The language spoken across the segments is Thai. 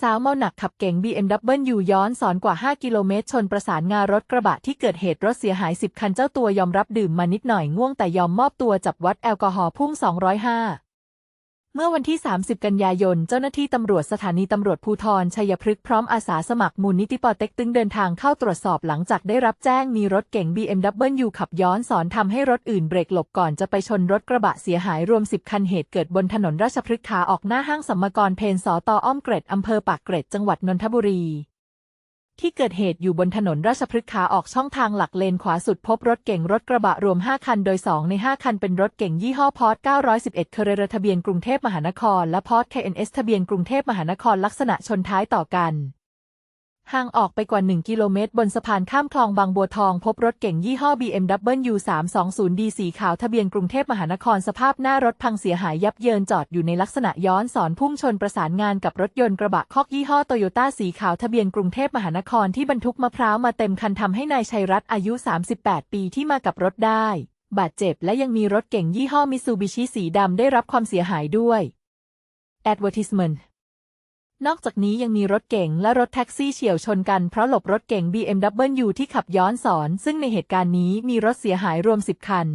สาวเมาหนักขับเก๋ง BMW ย้อนสอนกว่า 5 กิโลเมตร ชนประสานงารถกระบะที่เกิดเหตุรถเสียหาย 10 คันเจ้าตัวยอมรับดื่มมานิดหน่อยง่วงแต่ยอมมอบตัวจับวัดแอลกอฮอล์พุ่ง 205 เมื่อวันที่ 30 กันยายน เจ้าหน้าที่ตำรวจสถานีตำรวจภูธรชัยพฤกษ์พร้อมอาสาสมัครมูลนิธิปอเต็กตึงเดินทางเข้าตรวจสอบหลังจากได้รับแจ้งมีรถเก๋ง BMW ขับย้อนสอนทำให้รถอื่นเบรกหลบก่อนจะไปชนรถกระบะเสียหายรวม 10 คันเหตุเกิดบนถนนราชพฤกษ์ขาออกหน้าห้างสัมมกรเพนสอตออ้อมเกร็ดอำเภอปากเกร็ดจังหวัดนนทบุรี ที่เกิดเหตุอยู่บนถนนราชพฤกษ์ขาออกช่องทางหลักเลนขวาสุดพบรถเก๋งรถกระบะรวม 5 คัน โดย 2 ใน 5 คันเป็นรถเก๋งยี่ห้อพอร์ต911เคเรเรทะเบียนกรุงเทพมหานคร และพอร์ต KNS ทะเบียนกรุงเทพมหานครลักษณะชนท้ายต่อกัน ห่างออกไปกว่า 1 กิโลเมตร บนสะพานข้ามคลองบางบัวทอง พบรถเก๋งยี่ห้อ BMW 320D สีขาวทะเบียนกรุงเทพมหานครสภาพหน้ารถพังเสียหายยับเยินจอดอยู่ในลักษณะย้อนสอนพุ่งชนประสานงานกับรถยนต์กระบะคอกยี่ห้อโตโยต้าสีขาวทะเบียนกรุงเทพมหานครที่บรรทุกมะพร้าวมาเต็มคันทำให้นายชัยรัตน์อายุ 38 ปีที่มากับรถได้ บาดเจ็บและยังมีรถเก๋งยี่ห้อมิซูบิชิสีดำได้รับความเสียหายด้วย Advertisement นอกจากนี้ยังมีรถเก๋งและรถแท็กซี่เฉียวชนกันเพราะหลบรถเก๋ง BMW ที่ขับย้อนสอน ซึ่งในเหตุการณ์นี้มีรถเสียหายรวม 10 คัน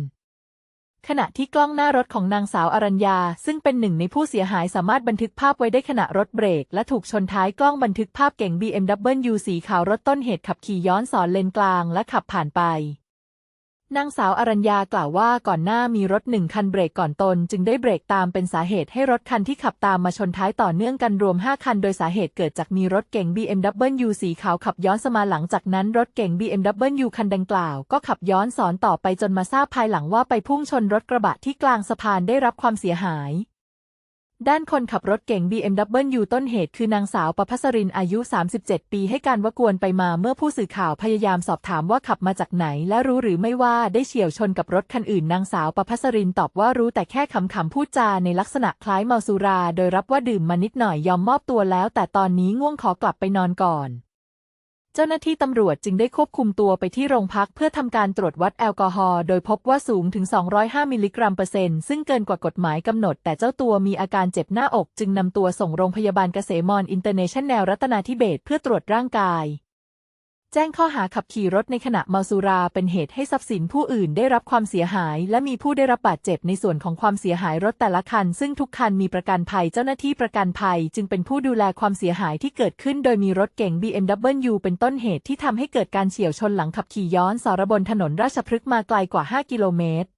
ขณะที่กล้องหน้ารถของนางสาวอรัญญา ซึ่งเป็นหนึ่งในผู้เสียหายสามารถบันทึกภาพไว้ได้ขณะรถเบรก และถูกชนท้ายกล้องบันทึกภาพเก๋ง BMW สีขาวรถต้นเหตุขับขี่ย้อนสอนเลนกลางและขับผ่านไป นางสาวอรัญญากล่าวว่าก่อนหน้ามีรถหนึ่งคันเบรกก่อนตน จึงได้เบรกตามเป็นสาเหตุให้รถคันที่ขับตามมาชนท้ายต่อเนื่องกันรวม 5 คัน โดยสาเหตุเกิดจากมีรถเก๋ง BMW สีขาวขับย้อนสมาหลังจากนั้นรถเก๋ง BMW คันดังกล่าว ก็ขับย้อนสอนต่อไปจนมาทราบภายหลังว่าไปพุ่งชนรถกระบะที่กลางสะพานได้รับความเสียหาย ด้านคนขับรถเก่ง BMW ต้นเหตุคือนางสาวประพัสรินอายุ 37 ปีให้การว่ากวนไปมาเมื่อผู้สื่อข่าวพยายามสอบถามว่าขับมาจากไหน และรู้หรือไม่ว่าได้เฉี่ยวชนกับรถคันอื่นนางสาวประพัสรินตอบว่ารู้แต่แค่ขำๆพูดจาในลักษณะคล้ายเมาสุรา โดยรับว่าดื่มมานิดหน่อยยอมมอบตัวแล้ว แต่ตอนนี้ง่วงขอกลับไปนอนก่อน เจ้าหน้าที่ตำรวจจึงได้ควบคุมตัวไปที่โรงพักเพื่อทำการตรวจวัดแอลกอฮอล์โดยพบว่าสูงถึง 205 มิลลิกรัมเปอร์เซ็นต์ซึ่งเกินกว่ากฎหมายกำหนด แต่เจ้าตัวมีอาการเจ็บหน้าอกจึงนำตัวส่งโรงพยาบาลเกษมรอินเตอร์เนชั่นแนลรัตนาธิเบศเพื่อตรวจร่างกาย แจ้งข้อหาขับขี่รถในขณะเมาสุราเป็นเหตุให้ทรัพย์สินผู้อื่นได้รับความเสียหาย และมีผู้ได้รับบาดเจ็บในส่วนของความเสียหายรถแต่ละคัน ซึ่งทุกคันมีประกันภัยเจ้าหน้าที่ประกันภัย จึงเป็นผู้ดูแลความเสียหายที่เกิดขึ้น โดยมีรถเก๋ง BMW เป็นต้นเหตุที่ทำให้เกิดการเฉี่ยวชนหลังขับขี่ย้อนสารบนถนนราชพฤกษ์มาไกลกว่า 5 กิโลเมตร